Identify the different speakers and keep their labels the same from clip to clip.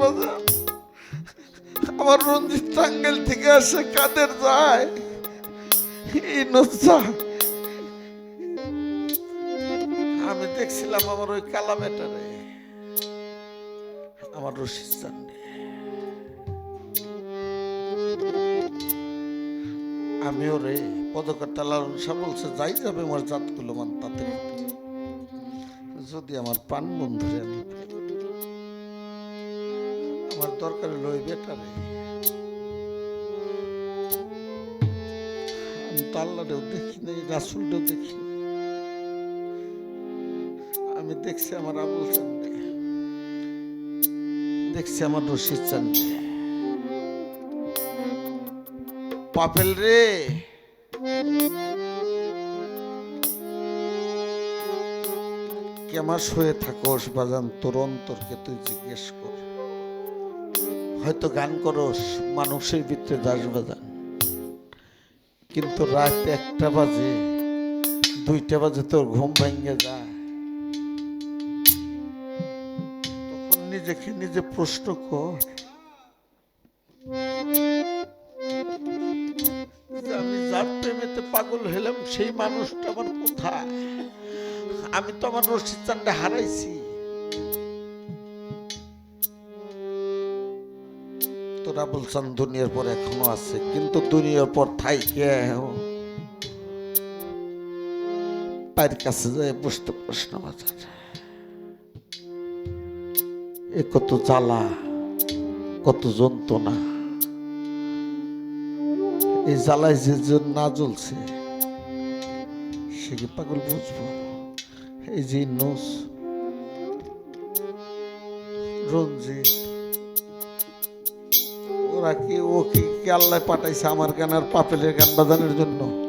Speaker 1: বাজার। আমার রঞ্জিত টাঙ্গেল থেকে আসে কাদের যায়? আমি দেখছিলাম আমার ওই কালা বেটারে আমার রশিদ চান্ডে আমিও রে পদকর্তা লালন শাহ বলছে যাই যাবে আমার জাতগুলো মান তাতে যদি আমার পান বন্ধুরে আমি আমার দরকার হলো ওই বেটারে। আমি তো দেখি নাই, রাসুলটাও দেখি আমি দেখছি আমার আবুল চান্দে। দেখছি আমার রশিদ চান্দে। পাপেল রে! কেমন শুয়ে থাকোস, বাজান, তোর অন্তরকে তুই জিজ্ঞেস কর। হয়তো গান করস, মানুষের ভিতরে দাস বাজান। কিন্তু রাত একটা বাজে, দুইটা বাজে তোর ঘুম ভেঙে যায়। তখন নিজেকে নিজে প্রশ্ন কর। আমি যার প্রেমেতে পাগল হলাম সেই মানুষটা আমার কোথায়? আমি তো রশিদ চান্ডা হারাইছি। তোরা বলছেন দুনিয়ার পর এখনও আছে, কিন্তু দুনিয়ার পর থাইকে পায়ের কাছে যায় বসতে প্রশ্ন বাজার। এ কত জ্বালা, কত যন্ত্রণা। এই জ্বালায় যে না জ্বলছে, সে কি পাগল বুঝব? নোস। রঞ্জিত। ওরা কি, ও কি আল্লাহ পাঠাইছে আমার গান আর পাপেলের গান বাজানোর জন্য?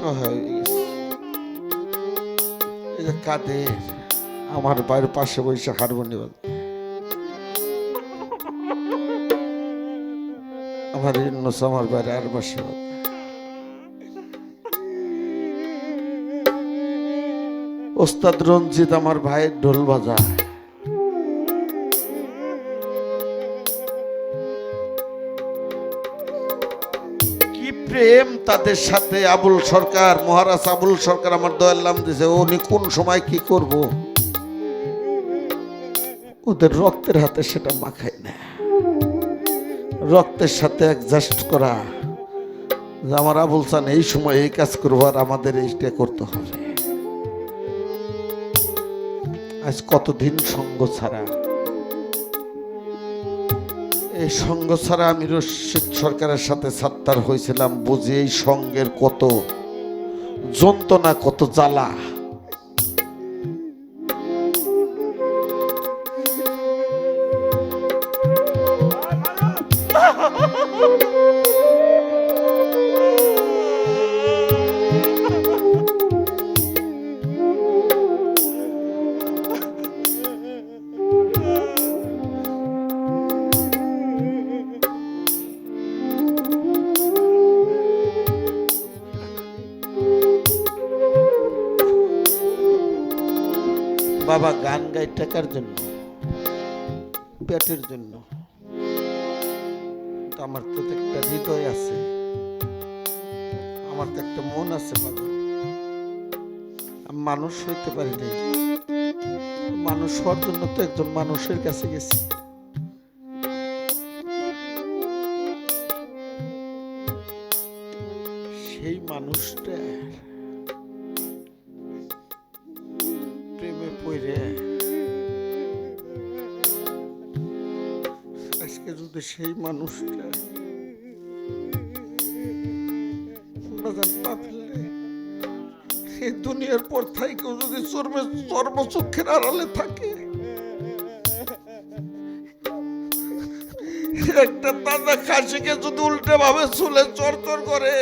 Speaker 1: এই যে কাদের আমার বাড়ির পাশে বসে হারমোনিয়াম আমার ইন্নস আমার বাড়ি আর বাজে। ওস্তাদ রঞ্জিত আমার ভাইয়ের ঢোল বাজায়। প্রেম তাদের সাথে আবুল সরকার, মহারাজ আবুল সরকার আমার দয়াল নাম দিছে উনি কোন সময় কি করব? ওদের রক্তের হাতে সেটা মাখায় না। রক্তের সাথে অ্যাডজাস্ট করা। যে আমার আবুল চান এই সময় এই কাজ করব আর আমাদের এইটা করতে হবে। আজ কতদিন সঙ্গ ছাড়া? এই সঙ্গ ছাড়া আমি রশিদ সরকারের সাথে সাত্তার হয়েছিলাম, বুঝি এই সঙ্গের কত যন্ত্রণা, কত জ্বালা। বাবা গান গাই টাকার জন্য, পেটের জন্য। আমার তো একটা হৃদয় আছে, আমার তো একটা মন আছে বাবা। মানুষ হইতে পারি নাই। মানুষ হওয়ার জন্য তো একজন মানুষের কাছে গেছি। সেই মানুষটা যদি সেই মানুষটা। এই দুনিয়ার পর থাই কেউ যদি চর্মে চর্মচক্ষের আড়ালে থাকে, একটা তাজা খাসিকে যদি উল্টে ভাবে চুলে চরচর করে,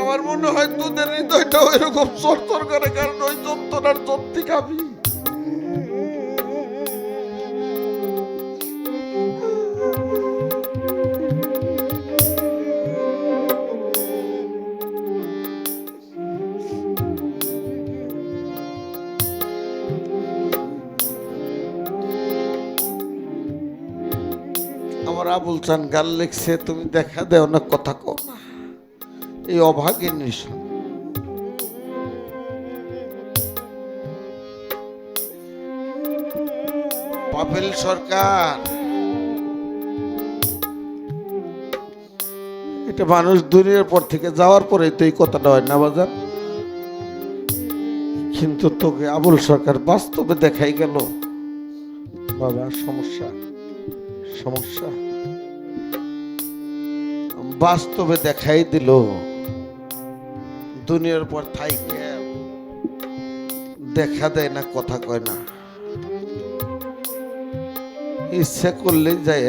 Speaker 1: আমার মনে হয় দুধের হৃদয়টা ওইরকম চরচর করে, কারণ ওই যন্ত্রণার যন্ত্রী খাবি আবুল চান গাল লিখছে তুমি দেখা দেও না, কথা কও না। এই অভাগের নিশান। পাপেল সরকার। এটা মানুষ দুনিয়ার পর থেকে যাওয়ার পরে তো এই কথাটা হয় না বাজার কিন্তু তোকে আবুল সরকার বাস্তবে দেখাই গেল। বাবা সমস্যা? সমস্যা? বাস্তবে দেখাই দিল। দুনিয়ার পর থাইকে দেখা দেয় না, কথা কয় না। ইচ্ছা করলে যায়।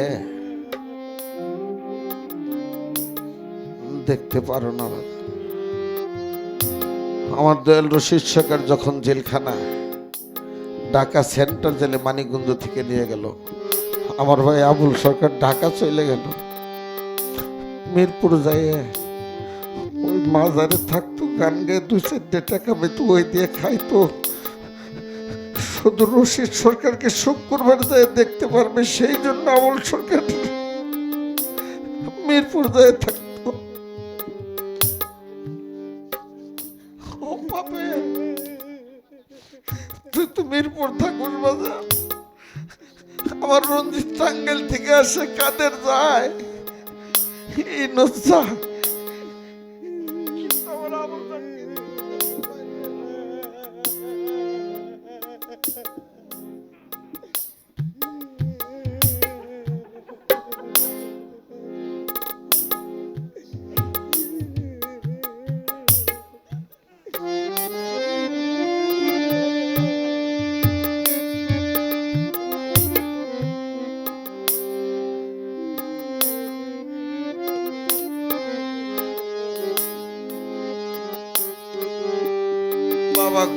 Speaker 1: দেখতে পারো না। আমার দয়াল রশিদ সরকার যখন জেলখানা, ঢাকা সেন্ট্রাল জেলে মানিকগঞ্জ থেকে নিয়ে গেল, আমার ভাই আবুল সরকার ঢাকা চলে গেল। মিরপুর যাইয়ে ওই মাজারে থাকতো, গান গায়ে দু চারটে টাকা পেতো, ওই দিয়ে খাইতো। শুধু রশিদ সরকারকে শুক্রবার যায়, দেখতে পারবে, সেই জন্য আবুল সরকার মিরপুর যায় থাকতো। তুই মিরপুর থাকুস বাজার। আমার রঞ্জিত টাঙ্গেল থেকে আসে কাদের যায়? এই নজ্জা কিন্তু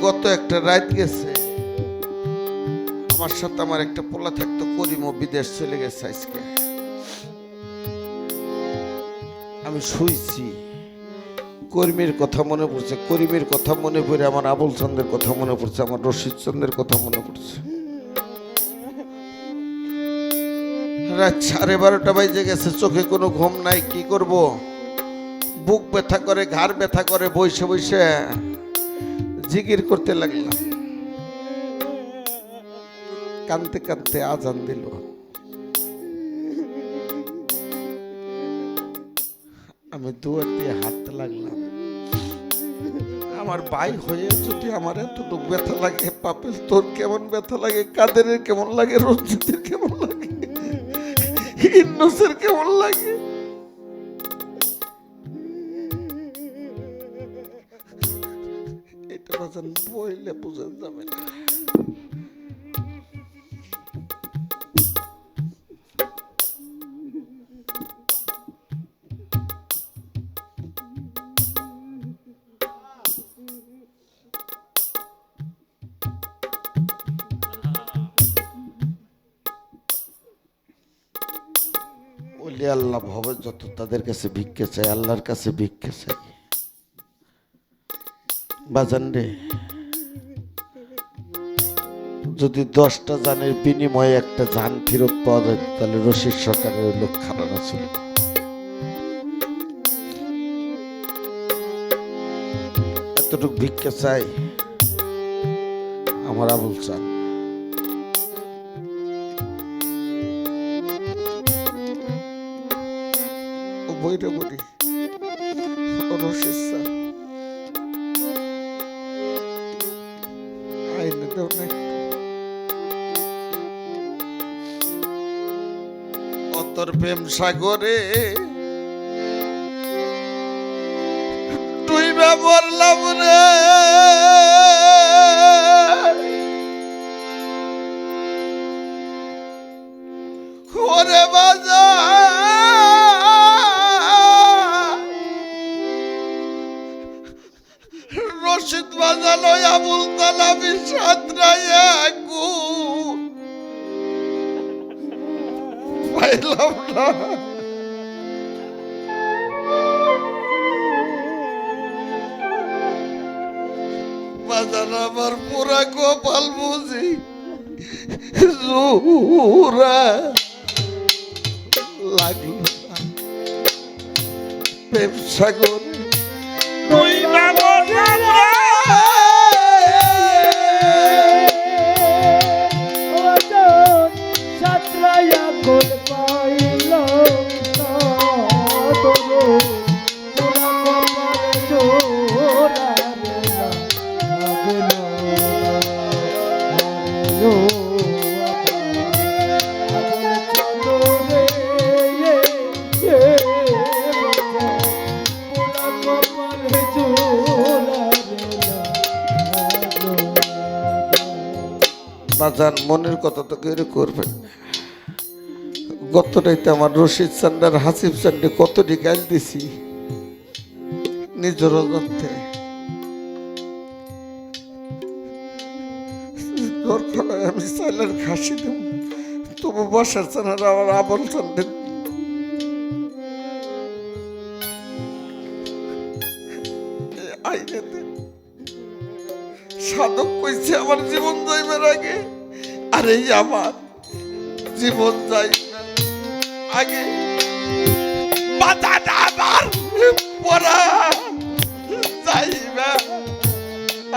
Speaker 1: গত একটা রাত গেছে। আমার সাথে আমার একটা পোলা থাকতো, করিমও বিদেশ চলে গেছে আজকে। আমি শুইছি। কর্মীর কথা মনে পড়ছে, করিমের কথা মনে পড়ে, আমার আবুল চন্দ্রের কথা মনে পড়ছে, আমার রশিদ চন্দ্রের কথা মনে পড়ছে। রাত সাড়ে বারোটা বাজে গেছে, চোখে কোনো ঘুম নাই, কি করব? বুক ব্যথা করে, ঘাড় ব্যথা করে বসে বসে জিকির করতে লাগলাম কানতে কানতে আজান দিল। আমি দুয়ার দিয়ে হাঁটতে লাগলাম। আমার ভাই হয়ে যদি আমার এতটুকু ব্যথা লাগে পাপেল তোর কেমন ব্যথা লাগে কাদের কেমন লাগে, রঞ্জিতের কেমন লাগে ইন্নুসের কেমন লাগে? বইলে বোঝা যাবে আল্লাহ ভবে যত তাদের কাছে ভিক্ষে চাই, আল্লাহর কাছে ভিক্ষে চাই। বাজান রে। যদি দশটা জানের বিনিময়ে একটা যান ফেরত পাওয়া যায়, তাহলে রশিদ সরকারের লোক খারাপ ছিল এতটুকু ভিক্ষা চাই, আমার আবুল চান। বইটা বলি রশিদ স্যার। প্রেম সাগরে তুই মরলাম রে। ওরে বাজা। রশিদ বাজালো আবুল কালামি সাতরাইয়া পাইলাম না বাজার আমার পুরা গোপাল বুঝি। জোরা লাগল প্রেম বাজান মনের কথা তো কেউ করবেন গত আমার রশিদ চান্ডার হাসিফ চান্ডে কতটি গাইল দিছি। নিজের অজান্তে। আমি খাসি তবু বসার চানার আমার আবল চান্ডে আইনে দে। সাধক কইছে আমার জীবন যাইবার আগে আর এই আমার জীবন যাইবার আগে বাধাটা আমার পড়া যাইবা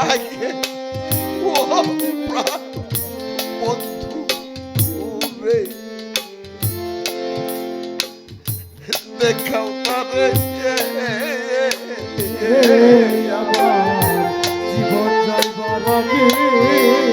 Speaker 1: আগে রে দেখাও তারে
Speaker 2: যাইবার আগে